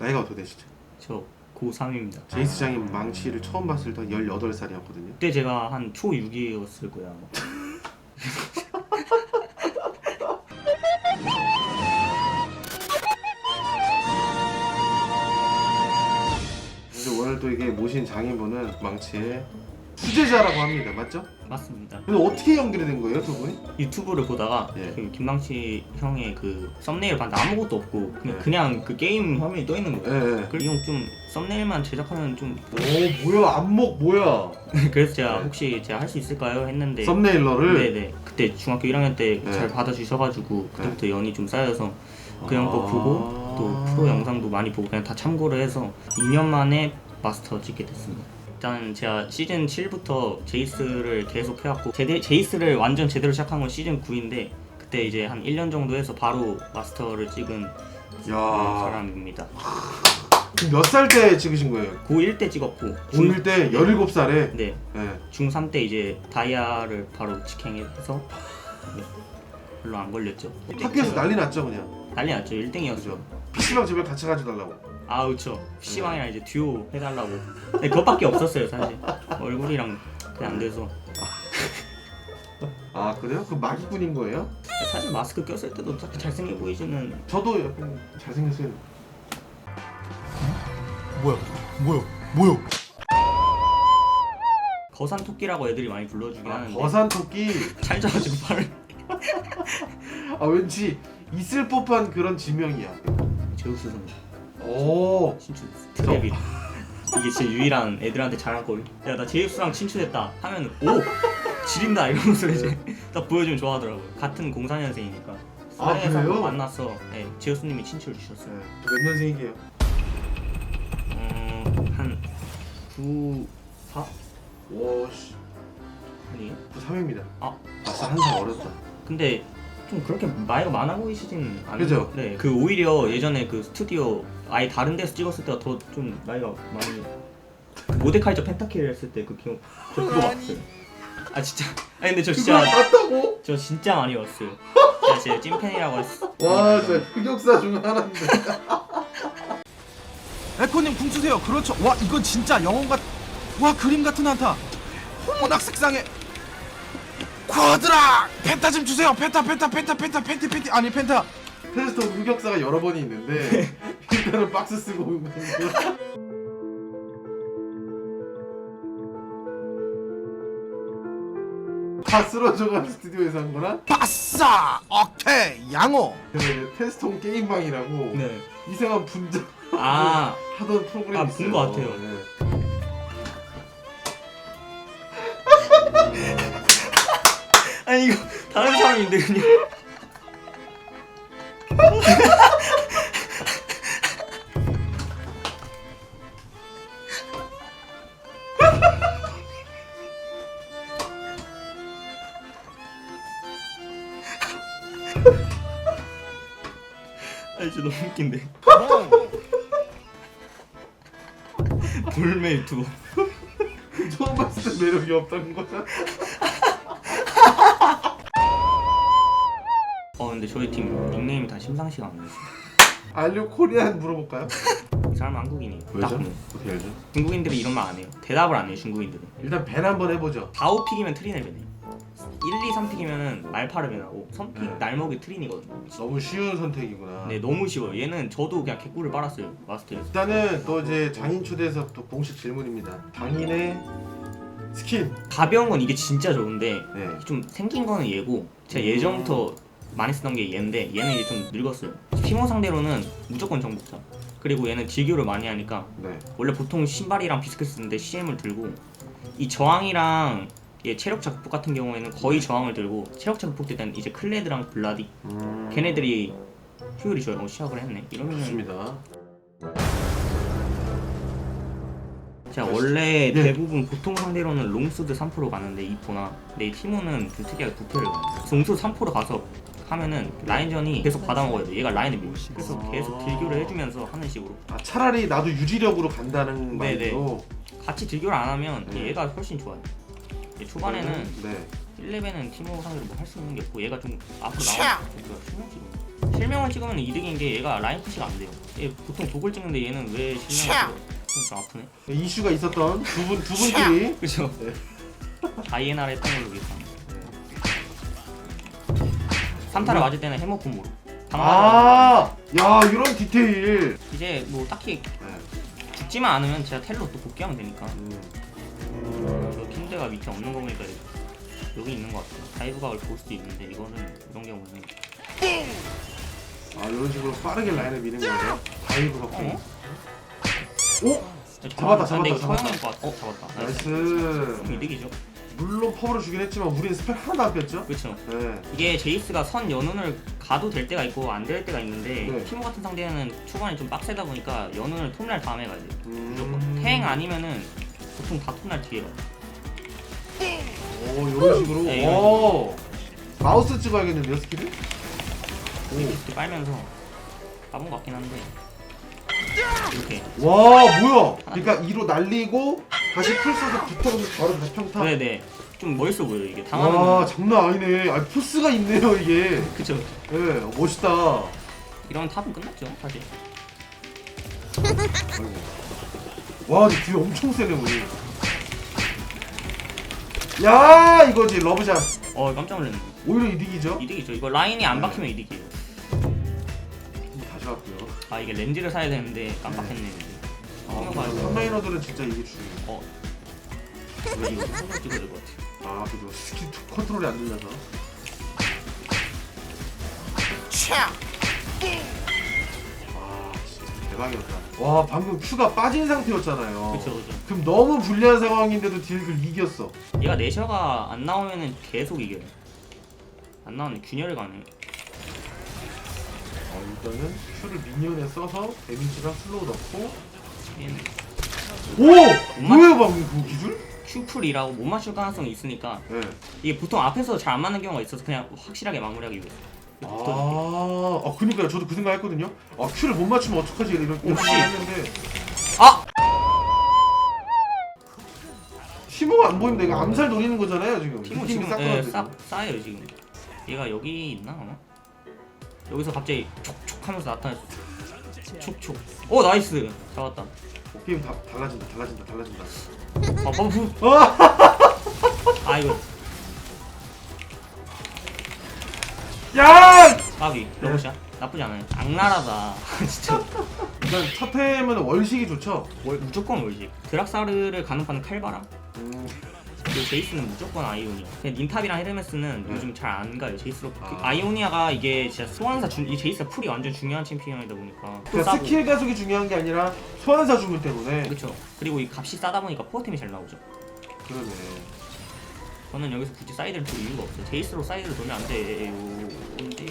나이가 어떻게 되시죠? 저 고3입니다. 제이스 장인 망치를 처음 봤을 때 18살이었거든요. 그때 제가 한 초 6이었을 거예요. 아마. 근데 오늘 또 이게 모신 장인분은 망치의 수제자라고 합니다. 맞죠? 맞습니다. 근데 어떻게 연결이 된 거예요, 두 분이? 유튜브를 보다가 예. 그 김망치 형의 그 썸네일 봤는데 아무것도 없고 그냥, 예. 그냥 그 게임 화면이 떠 있는 예, 거예요. 예. 그리고 이 형 좀 썸네일만 제작하면 좀 오, 뭐야? 안목 뭐야? 그래서 제가 네. 혹시 제가 할 수 있을까요 했는데 썸네일러를 네네 그때 중학교 1학년 때 네. 잘 받아주셔가지고 그때부터 연이 좀 쌓여서 그 형 거 아. 보고 또 프로 영상도 많이 보고 그냥 다 참고를 해서 2년 만에 마스터 찍게 됐습니다. 일단 제가 시즌 7부터 제이스를 계속 해왔고 제대, 제이스를 완전 제대로 시작한 건 시즌 9인데 그때 이제 한 1년 정도 해서 바로 마스터를 찍은 네, 야. 사람입니다. 몇 살 때 찍으신 거예요? 고1 때 찍었고 고1 때 17살에 네 예. 중3 때 이제 다이아를 바로 직행해서 네, 별로 안 걸렸죠. 학교에서 난리 났죠, 그냥. 난리 났죠. 1등이었죠. 그죠? PC방 집에 같이 가져달라고. 아 그렇죠. PC방이랑 이제 듀오 해달라고. 근데 그것밖에 없었어요 사실. 얼굴이랑 그냥 안 돼서. 아, 그래요? 그 마기꾼인 거예요? 사실 마스크 꼈을 때도 딱히 잘생겨 보이지는 저도 약간 잘생겼어요. 뭐야? 뭐야? 뭐야? 거산 토끼라고 애들이 많이 불러주긴 아, 하는데 거산 토끼. 찰져가지고 발을 아, 왠지 있을 법한 그런 지명이야. 제우스 선수 오. 친추 트레빗 이게 진짜 유일한 애들한테 자랑거리 야나 제우스랑 친추됐다 하면 오 지린다 이러면서 이제 딱 보여주면 좋아하더라고요 같은 04년생이니까 아, 사회에서 그래요? 만났어 네, 제우스님이 친추를 네. 주셨어요 몇 년생이게요? 음, 한 9, 4? 오, 씨. 아니에요? 93입니다. 아. 아싸 한살 어렸다. 근데 좀 그렇게 나이가 많아 보이시진 않아요. 그죠? 네, 그 오히려 예전에 그 스튜디오 아예 다른 데서 찍었을 때가 더 좀 나이가 많이 그 모데카이저 펜타킬 했을 때 그 기억 저 그거 봤어요. 아 진짜. 아니 근데 저 진짜 봤다고? 저 진짜 많이 봤어요. 제가 제 찐팬이라고 했어. 와, 진짜 흑역사 중 하나인데. 에코님 궁 주세요. 그렇죠. 와 이건 진짜 영혼 같. 와 그림 같은 한타. 홍문학 색상의 쿼드라 펜타 좀 주세요. 펜타 펜타 펜타 펜타 펜티 펜티 아니 펜타. 테스트 흑역사가 여러 번이 있는데 일단은 박스 쓰고 온 거고. 다 쓰러져간 스튜디오에서 한 거랑 바싸 오케이 양호. 그 테스트홈 게임방이라고 네. 이상한 분장 아 하던 프로그램이 아, 본 있어요. 것 같아요. 네. 아니 이거 다른 사람인데 그냥. 아니 진짜 너무 웃긴데 볼메 유튜버 처음 봤을 때 매력이 없다는 거잖아. 어 근데 저희 팀 닉네임이 다 심상치가 않네요 알류 코리안 물어볼까요? 이 사람 한국인이 왜죠? 딱 뭐. 어떻게 알죠? 중국인들이 이런 말 안 해요 대답을 안 해요 중국인들은 일단 밴 한번 해보죠. 4, 5픽이면 트린을 배네 1, 2, 3픽이면은 말파를 배나고 3픽 네. 날먹이 트린이거든요 너무 쉬운 선택이구나. 네 너무 쉬워요 얘는 저도 그냥 개꿀을 빨았어요 마스터에서 일단은 또 이제 장인 초대해서 또 공식 질문입니다. 장인의 스킨. 가벼운 건 이게 진짜 좋은데 네. 좀 생긴 거는 얘고 제가 예전부터 많이 쓰던 게 얘인데 얘는 이제 좀 늙었어요 팀원 상대로는 무조건 정복자 그리고 얘는 딜교를 많이 하니까 네. 원래 보통 신발이랑 비스킷 쓰는데 CM을 들고 이 저항이랑 얘 체력차 극복 같은 경우에는 거의 저항을 들고 체력차 극복 때는 이제 클레드랑 블라디 음. 걔네들이 효율이 좋아요 어, 시작을 했네 이러면은 좋습니다. 제가 원래 예. 대부분 보통 상대로는 롱수드 3% 가는데 2포나 근데 이 티모는 좀 특이하게 9패를 가요 롱수드 3% 가서 하면은 라인전이 계속 받아먹어야 돼 얘가 라인을 밀고 그래서 계속 딜교를 해주면서 하는 식으로 아, 차라리 나도 유지력으로 간다는 네네. 말로. 같이 딜교를 안 하면 네. 얘가 훨씬 좋아요 얘 초반에는 네. 1레벨은 티모 상대로 뭐 할 수 있는 게 없고 얘가 좀 앞으로 좀 신경 쓰고 실명을 찍으면 이득인 게 얘가 라인 푸시가 안 돼요. 얘 보통 독을 찍는데 얘는 왜 실명을 찍어? 좀 아프네. 이슈가 있었던 두 분 두 분끼리 그죠? 네. INR 했던 걸로 기억합니다. 3타를 맞을 때는 해머 콤보로. 아, 야 이런 디테일. 이제 뭐 딱히 네. 죽지만 않으면 제가 텔로 또 복귀하면 되니까. 음. 저 킨드가 밑에 없는 거 보니까 여기 있는 것 같아요. 다이브 각을 볼 수도 있는데 이거는 이런 경우는 아 이런 식으로 빠르게 라인을 미는 거예요. 다이브 갖고. 어? 오, 잡았다, 잡았다, 근데 이거 잡았다. 처형일 것 같아. 어 잡았다. 나이스. 좀 이득이죠. 물론 퍼브를 주긴 했지만 우리는 스펠 하나도 안 뺐죠. 그렇죠. 네. 이게 제이스가 선 연운을 가도 될 때가 있고 안 될 때가 있는데 네. 티모 같은 상대는 초반에 좀 빡세다 보니까 연운을 톱날 다음에 가야 돼. 무조건. 음. 탱 아니면은 보통 다 톱날 뒤에 가. 오 이런 식으로. 네, 오. 마우스 찍어야겠는데요 스킬을? 이렇게 빨면서 까본 것 같긴 한데 이렇게 와 뭐야? 그러니까 2로 날리고 다시 풀 써서 붙어서 바로 다시 평타. 네네 좀 멋있어 보여 이게 와 당하면 장난 아니네. 아 포스가 있네요 이게. 그쵸 네 멋있다. 이런 탑은 끝났죠 사실. 와, 근데 뒤에 엄청 세네 우리. 야, 이거지 러브샷. 어 깜짝 놀랐네 오히려 이득이죠. 이득이죠 이거 라인이 안 박히면 이득이에요 다시 왔고요. 아 이게 렌즈를 사야 되는데 깜빡했네 아, 화면 봐요. 선라이너들은 진짜 이게 중요해요. 어 이거 이거 손으로 찍어야 될 것 같아 아, 그죠. 스킬 투- 컨트롤이 안 들려서. 아, 진짜 대박이었다. 와, 방금 큐가 빠진 상태였잖아요. 그쵸 그쵸 그럼 너무 불리한 상황인데도 딜을 이겼어. 얘가 내셔가 안 나오면은 계속 이겨요 안 나오면 균열을 가네 어, 일단은 큐를 미니언에 써서 데미지랑 슬로우 넣고 얘는 오! 뭐예요 방금 그 기술? 큐풀이라고 못 맞출 가능성이 있으니까 네. 이게 보통 앞에서 잘 안 맞는 경우가 있어서 그냥 확실하게 마무리하기 위해서 아, 아 그니까요. 저도 그 생각 했거든요. 아, 큐를 못 맞추면 어떡하지? 이런 생각 했는데. 아! 티모가 안 보이는데 이거 암살 노리는 거잖아요, 지금. 느낌이 지금 싹 예. 싹 쌓여요 지금 얘가 여기 있나 아마? 여기서 갑자기 촉촉 하면서 나타났어 촉촉 오 나이스 잡았다 어, 게임 다 달라진다, 달라진다, 달라진다. 아 버프 아, 아 이거 야! 까비 러브샷 나쁘지 않아요 악랄하다 진짜 일단 첫 템은 월식이 좋죠. 월, 무조건 월식 드락사르를 가는 판은 칼바람 음, 그 제이스는 무조건 아이오니아. 그냥 닌탑이랑 헤르메스는 네. 요즘 잘 안 가요. 제이스로. 그 아. 아이오니아가 이게 진짜 소환사 중, 이 제이스가 풀이 완전 중요한 챔피언이다 보니까 또 그러니까 싸고. 스킬 가속이 중요한 게 아니라 소환사 주문 때문에. 그렇죠. 그리고 이 값이 싸다 보니까 포어템이 잘 나오죠. 그러네. 저는 여기서 굳이 사이드를 돌 이유가 없어요. 제이스로 사이드를 돌면 안 돼요. 근데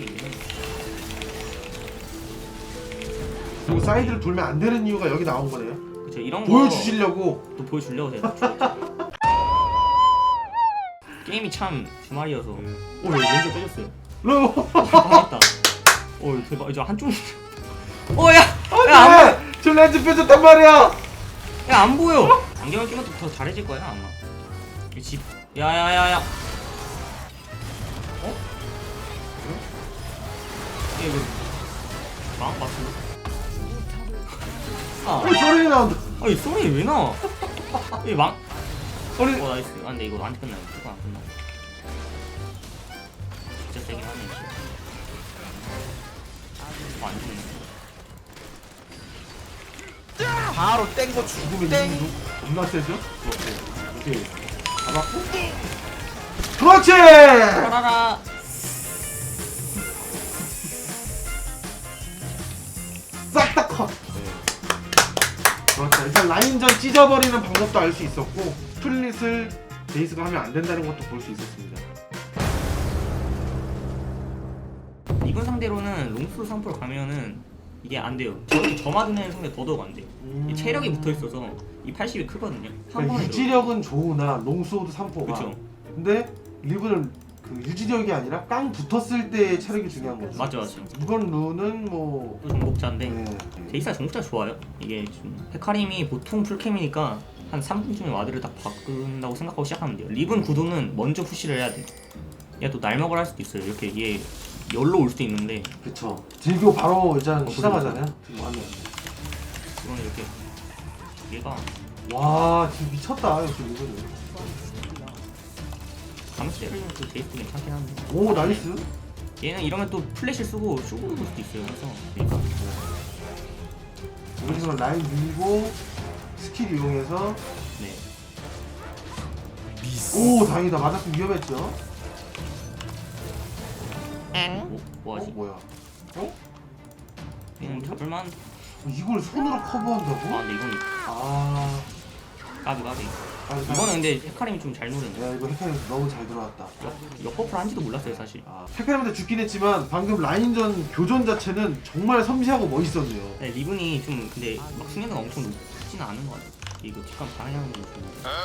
그리고 사이드를 돌면 안 되는 이유가 여기 나온 거네요. 그렇죠. 이런 거 보여주시려고. 또 보여주려고 제가 줬죠. 게임이 참 주말이어서 네. 오 여기 먼저 빼줬어요. 러브. 맞다. 오 대박. 이제 한쪽. 오야. 야안 아, 저 렌즈 빼줬단 말이야. 야안 보여. 안경을 끼면 더 잘해질 거야 아마. 이 집. 야야야야. 어? 얘 이거 망한 것 같은데. 아, 어, 소리 나온다. 아니 소리 왜 나와? 얘 망. 소리. 어 나이스. 아 근데 이거 안 끝나요. 이거 안 끝나. 진짜 세긴 하네. 어, 안 죽네. 바로 땡거 죽으면 땡. 이거 겁나 세죠? 오케이. 잡았고. 그렇지! 따라라. 싹 다 컷. 그렇죠. 일단 라인전 찢어버리는 방법도 알 수 있었고 플릿을 베이스가 하면 안 된다는 것도 볼 수 있었습니다. 이건 상대로는 롱스 선포를 가면은 이게 안 돼요. 저렇게 점화드는 상대 더더욱 안 돼요. 이 체력이 붙어 있어서 이 80이 크거든요. 한 그러니까 번에 유지력은 좋으나 롱소드 3포가 그렇죠. 근데 리브는 그 유지력이 아니라 깡 붙었을 때 체력이 중요한 거죠. 맞죠, 맞죠. 이건 루는 뭐 또 정복자인데 네. 제이스가 정복자 좋아요. 이게 좀 헤카림이 보통 풀캠이니까 한 3분쯤에 와드를 딱 바꾼다고 생각하고 시작하면 돼요. 리븐 구도는 먼저 푸시를 해야 돼. 얘 또 날먹을 할 수도 있어요. 이렇게 얘 열로 올 수도 있는데 그쵸. 들고 바로 일단 어, 시작하잖아요. 들고 하면. 이거는 이렇게 얘가 와 지금 미쳤다 역시 이거는. 감시 때리면 또 제이스 괜찮긴 한데 오 나이스. 얘는 이러면 또 플래시 쓰고 쇼고 볼 수도 있어요 그래서 그러니까 이런 식으로 라인 밀고 스킬 이용해서 네 미스 오 다행이다 맞았으면 위험했죠. 뭐, 뭐어 하지? 뭐야? 어? 얘는 잡을만 어, 이걸 손으로 커버한다고? 아 근데 이건 아. 까비 까비. 아, 이거는 근데 헤카림이 좀 잘 노렸네. 야 이거 헤카림 너무 잘 들어왔다. 역- 역버프를 한지도 몰랐어요 사실. 아, 헤카림한테 죽긴 했지만 방금 라인전 교전 자체는 정말 섬세하고 멋있었네요. 네, 리븐이 좀 근데 막 숙련도가 엄청 높지는 않은 것 같아요. 이거 뒷감 방향이 좀.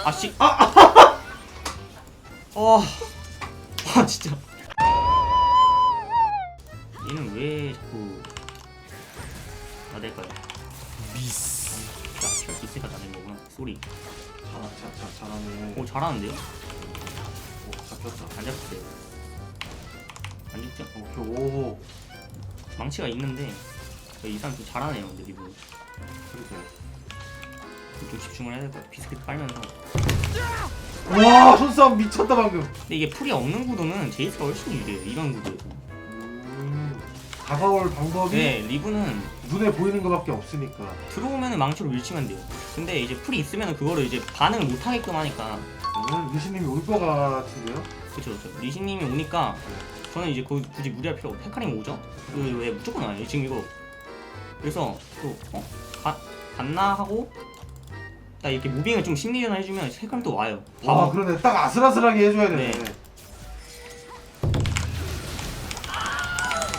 아씨. 아! 어... 와. 진짜. 얘는 왜 자꾸 나댈까요? 미스. 자, 혈수 있으니까 나댄 거구나 소리 잘, 잘, 잘, 잘하네. 오 잘하는데요? 오, 잡혔다. 안 잡혔어요 안 죽죠? 오케이, 오. 망치가 있는데 이 사람 좀 잘하네요 근데 리븐 그러니까. 좀 집중을 해야 될것 같아요 비스킷 빨면서 와, 손싸움 미쳤다 방금. 근데 이게 풀이 없는 구도는 제이스가 훨씬 유리해요 이런 구도에서 음, 다가올 방법이 네 리븐은 눈에 보이는 것밖에 없으니까. 들어오면은 망치로 밀치면 돼요 근데 이제 풀이 있으면은 그거를 이제 반응을 못 하게끔 하니까 오늘 리시님이 올 것 같은데요? 그쵸 그쵸 리신님이 오니까 저는 이제 그 굳이 무리할 필요 없고 헤카림 오죠? 그왜 무조건 와요 지금 이거 그래서 또 어? 가, 갔나 하고 딱 이렇게 무빙을 좀 심리전을 해주면 헤카림 또 와요 아, 바로 그러네. 딱 아슬아슬하게 해줘야 되네. 네.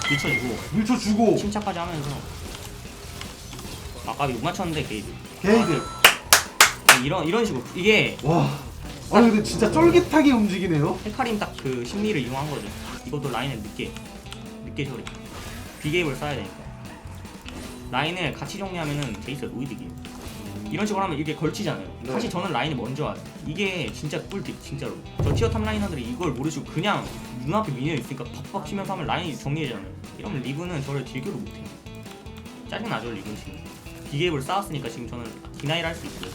밀쳐주고 밀쳐 주고 침착하게 하면서 아까 못 맞췄는데 게이드 게이드. 이런 이런 식으로 이게 와. 아니 근데 진짜 쫄깃하게 움직이네요. 헤카림 딱 그 심리를 이용한 거죠. 이것도 라인을 늦게 늦게 처리. 비게임을 써야 되니까. 라인을 같이 정리하면은 제이스가 노이득이에요. 이런 식으로 하면 이게 걸치잖아요. 네. 사실 저는 라인이 먼저 와요. 이게 진짜 꿀팁 진짜로. 저 티어 탑 라이너들이 이걸 모르시고 그냥 눈앞에 미니어 있으니까 팍팍 치면서 하면 라인이 정리해잖아요. 이러면 리브는 저를 딜교도 못해요. 짜증나죠 리브는 지금. 비게임을 쌓았으니까 지금 저는 디나이를 할 수 있어요.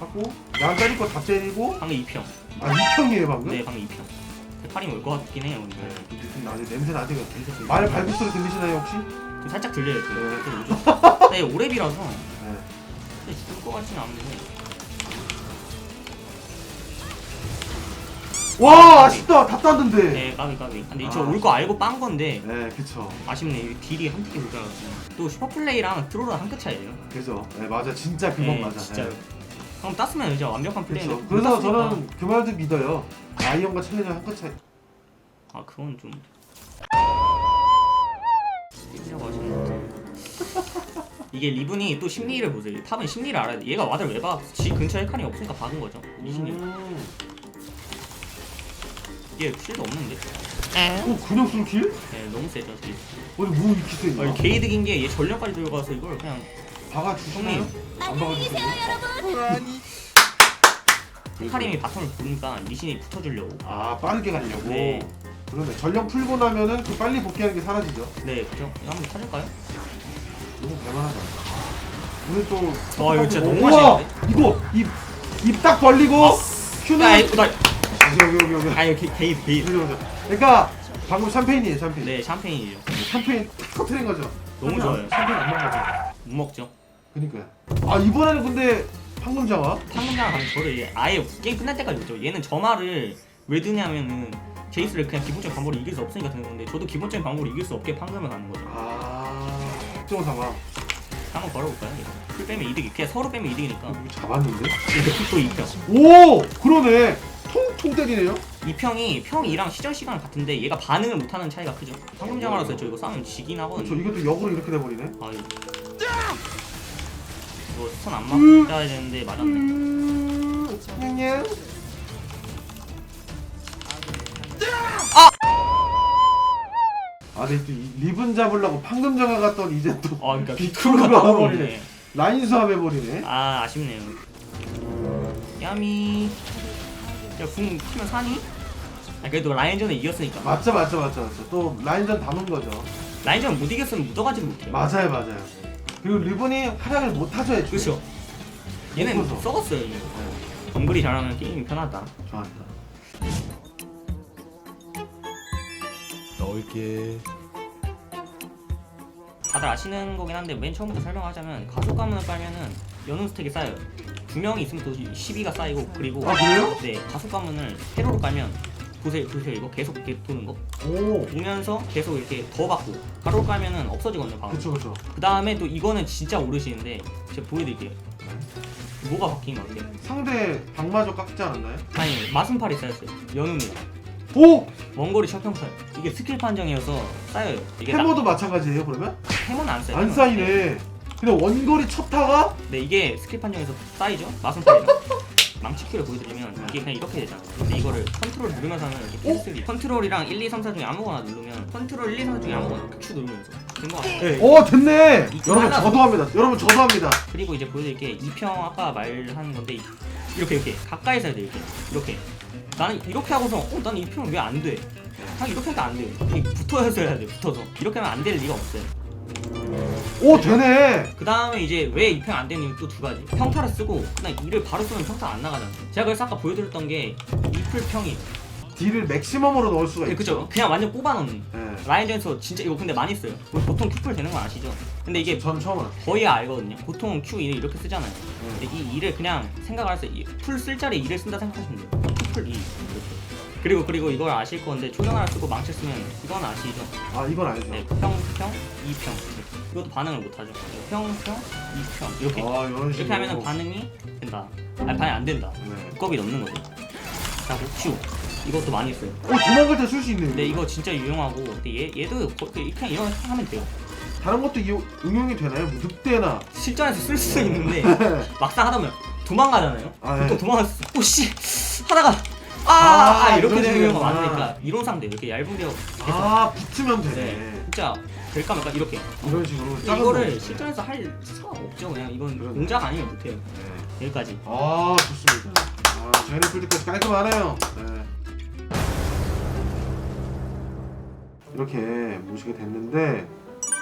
하고 양 때릴 거다 때리고 방금 2평. 아 2평이에요 방금? 네 방금 2평. 헤카림 올것 같긴 해요. 근데. 네, 느낌 나네 냄새 나네요. 냄새 말 발굽 소리 들리시나요 혹시? 좀 살짝 들려요. 좀. 네. 좀 오죠. 네, 오랩이라서 네. 근데 죽을 것 같지는 않은데. 와 아쉽다 다 땄는데. 네, 까비 까비. 근데 저 아. 올거 알고 빤 건데 네 그쵸. 아쉽네. 이 딜이 한 틱이 못 가갔어. 또 슈퍼플레이랑 트롤은 한 끗 차이에요. 그죠. 네 맞아 진짜 그건 네, 맞아. 진짜요. 네. 그럼 땄으면 이제 완벽한 플레이인데. 그쵸. 못 그래서 땄으니까. 저는 그 말도 믿어요. 아이언과 챌린저 한끗 차이. 아 그건 좀. 이라고 같아요. 이게 리븐이 또 심리를 보세요. 탑은 심리를 알아야 돼. 얘가 와드를 왜 봐? 지 근처에 칸이 없으니까 박은 거죠. 음. 얘 킬도 없는데. 오 근육 술킬? 네, 너무 세죠. 이 아니 뭐 이렇게 세냐? 아니 게이득인 게얘 전력까지 들어가서 이걸 그냥 박아 주시나요? 형님. 안 박아 주세요. 헤카림이 바텀을 보니까 리신이 붙어주려고 아 빠르게 가려고. 네. 그러네. 전력 풀고 나면은 그 빨리 복귀하는 게 사라지죠. 네 그죠? 이거 한번 찾을까요? 너무 대단하다. 오늘 또. 와, 이거 진짜 너무 우와! 맛있는데? 이거 입입 딱 벌리고 큐는 야 이거 나 여기 여기 여기 여기. 아 이거 게- 게이드 게이드 여기, 여기. 그러니까 방금 샴페인이에요 샴페인. 네 샴페인이죠 샴페인 탁 터트린 거죠. 너무 샴페인 좋아요. 안- 샴페인 안 먹어죠. 못 먹죠 그니까요. 아 이번에는 근데 황금장화. 상금장 가면 저를 얘 아예 게임 끝날 때까지 못죠 얘는 점화를 왜 드냐면은 제이스를 그냥 기본적인 방법으로 이길 수 없으니까 드는 건데 저도 기본적인 방법으로 이길 수 없게 판금을 가는 거죠 아 특정 상황. 한번 걸어볼까요? 이거? 풀 빼면 이득이 그냥 서로 빼면 이득이니까 이거 잡았는데? 이렇게 또 2평 오 그러네. 통통 때리네요. 이 평이 평이랑 시절 시간 같은데 얘가 반응을 못하는 차이가 크죠 황금장화라서 저 이거 싸우면 지긴 그렇죠. 하거든요 이것도 역으로 이렇게 돼버리네. 아 이거 이거 스턴 안 음. 맞아야 되는데 맞았네 음, 냥냥. 아, 근데 또 이- 리븐 잡으려고 판금장화 갔더니 이제 또 아 그러니까 비크루가 나와버리네. 라인 수합 해 버리네. 아 아쉽네요 야미 야궁 키면 사니? 아, 그래도 라인전에 이겼으니까 맞죠 맞죠 맞죠 맞죠. 또 라인전 담은 거죠. 라인전 못 이겼으면 묻어가지도 못해 맞아요 맞아요. 그리고 리본이 활약을 못 하죠 애초에. 그렇죠 얘는 못해서. 썩었어요 네, 정글이 잘하면 게임이 편하다 좋았다. 넣을게 다들 아시는 거긴 한데 맨 처음부터 설명하자면 가속 가문을 깔면은 연운 스택이 쌓여요 두 명이 있으면 또 12가 쌓이고 그리고 아, 그래요? 네 가속 가문을 세로로 깔면 보세요 보세요 이거 계속 이렇게 도는 거. 오. 보면서 계속 이렇게 더 받고 가로로 깔면은 없어지거든요 방금 그쵸 그쵸. 그 다음에 또 이거는 진짜 오르시는데 제가 보여드릴게요. 뭐가 바뀐 건데 상대 방마저 깎지 않았나요? 아니 마순팔이 쌓였어요. 연운이랑 오! 원거리 첫평판 이게 스킬 판정이어서 쌓여요. 이게 나- 해머도 마찬가지예요 그러면? 해머는 안 쌓여요. 안 쌓이네. 근데 원거리 쳤다가? 네 이게 스킬 판정에서 쌓이죠? 마순팔이랑 망치키를 보여드리면 이게 그냥 이렇게 되잖아 근데 이거를 컨트롤 누르면서 하면 이렇게 캔슬이 컨트롤이랑 1, 2, 3, 4 중에 아무거나 누르면 컨트롤 1, 2, 3, 4 중에 아무거나 큐 누르면서 된거 같아요 네. 오 됐네. 이거 여러분 하나- 저도 합니다. 여러분 저도 합니다. 그리고 이제 보여드릴 게 2평 아까 말한 건데 이렇게 이렇게 가까이서 해야 돼 이렇게 이렇게 나는 이렇게 하고서 어 나는 2평은 왜 안 돼? 그냥 이렇게 하니까 안 돼. 이게 붙어서 해야 돼 붙어서 이렇게 하면 안 될 리가 없어요 오 되네. 그 다음에 이제 왜 2평 안 되는 이유 또 두 가지 평타를 쓰고 그냥 이를 바로 쓰면 평타 안 나가잖아 제가 그래서 아까 보여드렸던 게 이풀평이 딜을 맥시멈으로 넣을 수가 네, 있죠. 그죠 그냥 완전 뽑아 넣는 네. 라인전에서 진짜 이거 근데 많이 써요 보통 큐풀 되는 거 아시죠? 근데 이게 전 처음 알았어요. 거의 알거든요 보통 큐 이를 이렇게 쓰잖아요 네. 근데 이 2를 그냥 생각을 하세요 풀쓸 자리에 2를 쓴다 생각하시면 돼요 풀 2 이렇게 그리고 그리고 이걸 아실 건데 초정 하나 쓰고 망치 쓰면 이건 아시죠? 아 이건 아니죠. 네, 평, 평, 2평 이것도 반응을 못하죠 평, 평, 2평 이렇게 아 이런 식으로. 이렇게 하면은 반응이 된다 아니 반응이 안 된다 네. 두껍이 넣는 거죠 자큐 이것도 많이 써요 오 도망갈 때 쓸 수 있네요. 근데 이거 진짜 유용하고 근데 얘, 얘도 거- 그냥 이런 거 하면 돼요 다른 것도 이, 응용이 되나요? 뭐 늑대나. 실전에서 쓸 수 있는데 막상 하다 보면 도망가잖아요. 아, 보통 네. 도망갔어. 오씨 하다가 아, 아, 아, 이렇게 이런 되는 경우가 식이구나. 많으니까 이론상 돼요. 이렇게 얇은 벽 해서 아 붙으면 되네. 네, 진짜 될까 말까 이렇게. 이런 식으로. 작은 이거를 거. 실전에서 할 수가 없죠. 그냥 이건 그러네. 공작 아니면 못해요. 네. 여기까지. 아 좋습니다. 아 제네필드까지 깔끔하네요. 네. 이렇게 모시게 됐는데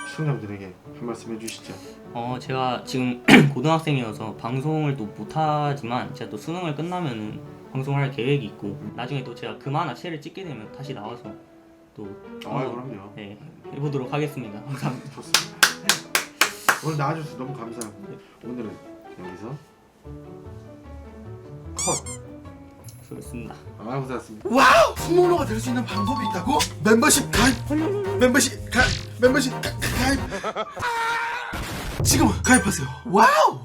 시청자분들에게 한 말씀 해주시죠. 어 제가 지금 고등학생이어서 방송을 또 못하지만 제가 또 수능을 끝나면은 방송을 할 계획이 있고 나중에 또 제가 그만 아체를 찍게 되면 다시 나와서 또 아 한번, 그럼요. 네 해보도록 하겠습니다. 감사합니다. 좋습니다. 오늘 나와주셔서 너무 감사하고 오늘은 여기서 컷. 수고했습니다. 아 고생하셨습니다. 와우! 스모너가 될 수 있는 방법이 있다고? 멤버십 가입! 멤버십 가입! 멤버십 가, 가입! 지금 가입하세요 와우!